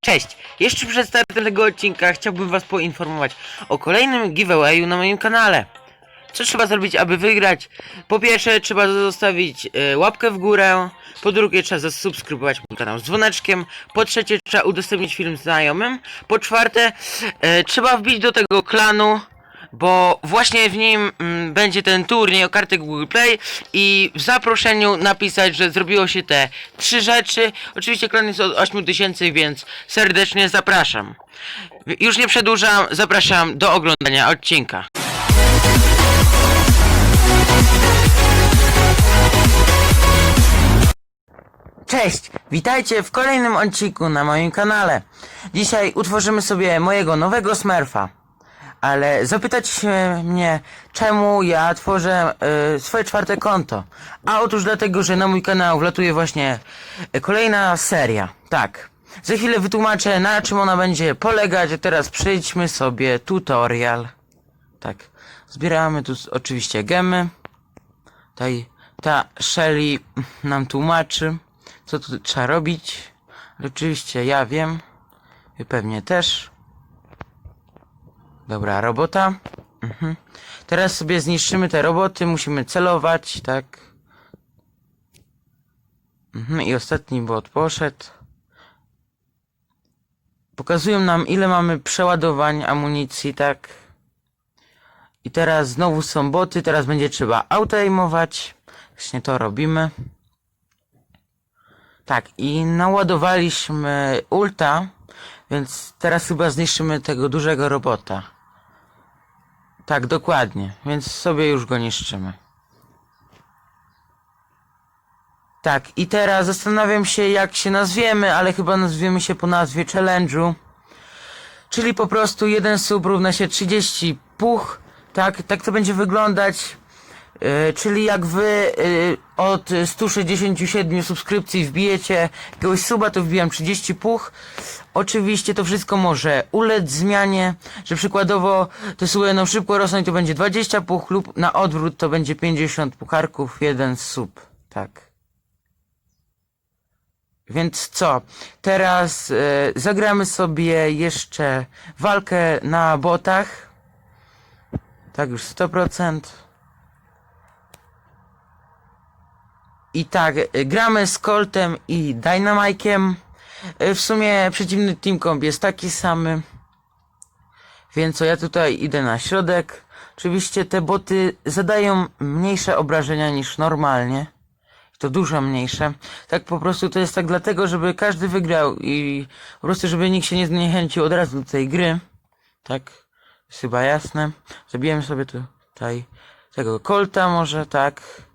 Cześć! Jeszcze przed startem tego odcinka chciałbym was poinformować o kolejnym giveawayu na moim kanale. Co trzeba zrobić, aby wygrać? Po pierwsze, trzeba zostawić e, łapkę w górę. Po drugie, trzeba zasubskrybować mój kanał z dzwoneczkiem. Po trzecie, trzeba udostępnić film znajomym. Po czwarte, e, trzeba wbić do tego klanu, bo właśnie w nim mm, będzie ten turniej o karty Google Play i w zaproszeniu napisać, że zrobiło się te trzy rzeczy. Oczywiście klan jest od 8000, więc serdecznie zapraszam. Już nie przedłużam, zapraszam do oglądania odcinka. Cześć! Witajcie w kolejnym odcinku na moim kanale. Dzisiaj utworzymy sobie mojego nowego Smurfa. Ale zapytać się mnie, czemu ja tworzę y, swoje czwarte konto. A otóż dlatego, że na mój kanał wlatuje właśnie y, kolejna seria. Tak. Za chwilę wytłumaczę na czym ona będzie polegać, a teraz przejdźmy sobie tutorial. Tak. Zbieramy tu oczywiście gemy. Tutaj ta Shelly nam tłumaczy, co tu trzeba robić. Oczywiście ja wiem. Wy pewnie też. Dobra, robota. Mhm. Teraz sobie zniszczymy te roboty, musimy celować, tak. Mhm. I ostatni bot poszedł. Pokazują nam ile mamy przeładowań amunicji, tak. I teraz znowu są boty, teraz będzie trzeba autoaimować. Właśnie to robimy. Tak, i naładowaliśmy ulta, więc teraz chyba zniszczymy tego dużego robota. Tak, dokładnie, więc sobie już go niszczymy. Tak, i teraz zastanawiam się jak się nazwiemy, ale chyba nazwiemy się po nazwie challenge'u. Czyli po prostu jeden sub równa się 30 puch. Tak, tak to będzie wyglądać. Yy, czyli jak wy yy, od 167 subskrypcji wbijecie jakiegoś suba, to wbijam 30 puch. Oczywiście to wszystko może ulec zmianie, że przykładowo te suby będą szybko rosnąć, to będzie 20 puch lub na odwrót to będzie 50 pucharków, jeden sub. Tak. Więc co? Teraz e, zagramy sobie jeszcze walkę na botach. Tak, już 100%. I tak, e, gramy z Coltem i Dynamike'iem. E, w sumie przeciwny team comp jest taki samy. Więc co, ja tutaj idę na środek. Oczywiście te boty zadają mniejsze obrażenia niż normalnie to dużo mniejsze. Tak po prostu to jest tak dlatego, żeby każdy wygrał i po prostu, żeby nikt się nie zniechęcił od razu do tej gry. Tak, jest chyba jasne. Zabijemy sobie tu, tutaj tego Colta może, tak.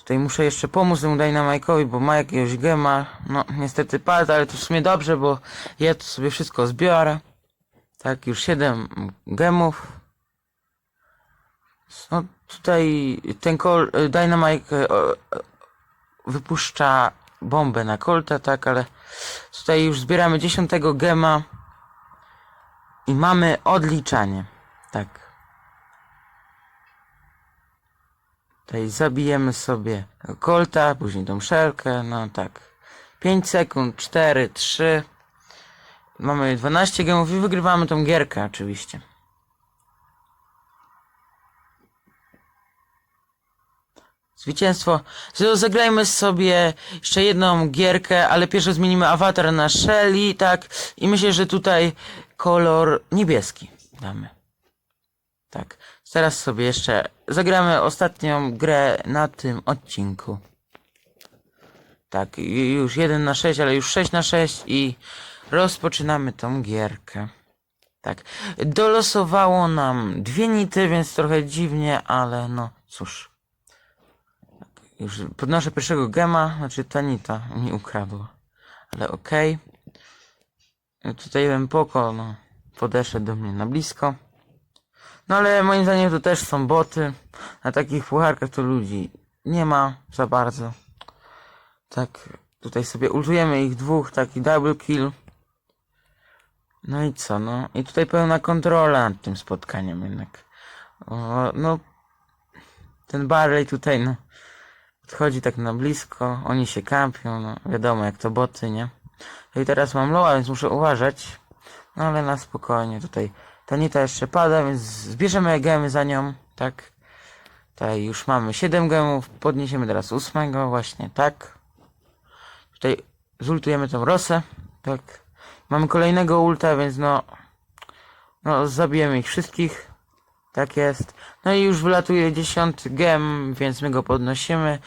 Tutaj muszę jeszcze pomóc temu Dynamike'owi, bo ma jakiegoś gema. No, niestety padł, ale to w sumie dobrze, bo ja to sobie wszystko zbiorę. Tak, już 7 gemów. No tutaj ten kol, Dynamite o, o, wypuszcza bombę na Colta, tak, ale tutaj już zbieramy 10 gema i mamy odliczanie, tak. Tutaj zabijemy sobie Colta, później tą szelkę, no tak. 5 sekund, 4, 3. Mamy 12 gemów i wygrywamy tą gierkę oczywiście. Zwycięstwo. Zagrajmy sobie jeszcze jedną gierkę, ale pierwsze zmienimy awatar na Shelly, tak? I myślę, że tutaj kolor niebieski damy. Tak. Teraz sobie jeszcze zagramy ostatnią grę na tym odcinku. Tak, już 1 na 6, ale już 6 na 6 i rozpoczynamy tą gierkę. Tak. Dolosowało nam dwie nity, więc trochę dziwnie, ale no cóż. Już podnoszę pierwszego gema, znaczy Tanita mi ukradła. Ale okej. Okay. Tutaj jeden poko, no, podeszedł do mnie na blisko. No ale moim zdaniem to też są boty. Na takich pucharkach to ludzi nie ma za bardzo. Tak, tutaj sobie ultujemy ich dwóch, taki double kill. No i co, no. I tutaj pełna kontrola nad tym spotkaniem jednak. O, no, ten Barley tutaj, no. Podchodzi tak na blisko, oni się kampią, no wiadomo jak to boty, nie? No I teraz mam loa, więc muszę uważać. No ale na spokojnie tutaj. Ta nita jeszcze pada, więc zbierzemy gemy za nią, tak. Tutaj już mamy 7 gemów, podniesiemy teraz ósmego, właśnie tak. Tutaj zultujemy tą rosę, tak. Mamy kolejnego ulta, więc no... No, zabijemy ich wszystkich. Tak jest. No i już wylatuje 10 gem, więc my go podnosimy.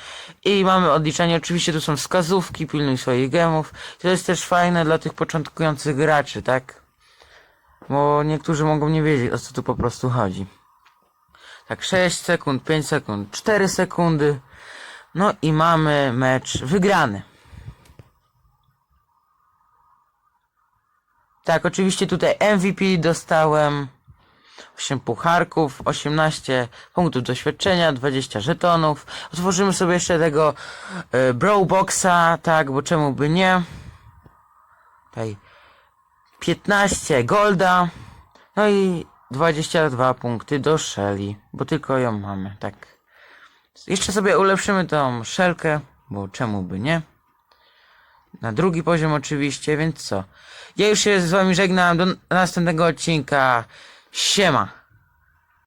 I mamy odliczanie. Oczywiście tu są wskazówki, pilnuj swoich gemów. To jest też fajne dla tych początkujących graczy, tak? Bo niektórzy mogą nie wiedzieć, o co tu po prostu chodzi. Tak, 6 sekund, 5 sekund, 4 sekundy. No i mamy mecz wygrany. Tak, oczywiście tutaj MVP dostałem 8 pucharków, 18 punktów doświadczenia, 20 żetonów. Otworzymy sobie jeszcze tego e, Bro Boxa, tak, bo czemu by nie. Tutaj 15 golda, no i 22 punkty do Shelly, bo tylko ją mamy, tak. Jeszcze sobie ulepszymy tą szelkę, bo czemu by nie. Na drugi poziom oczywiście, więc co? Ja już się z wami żegnam do następnego odcinka. Siema!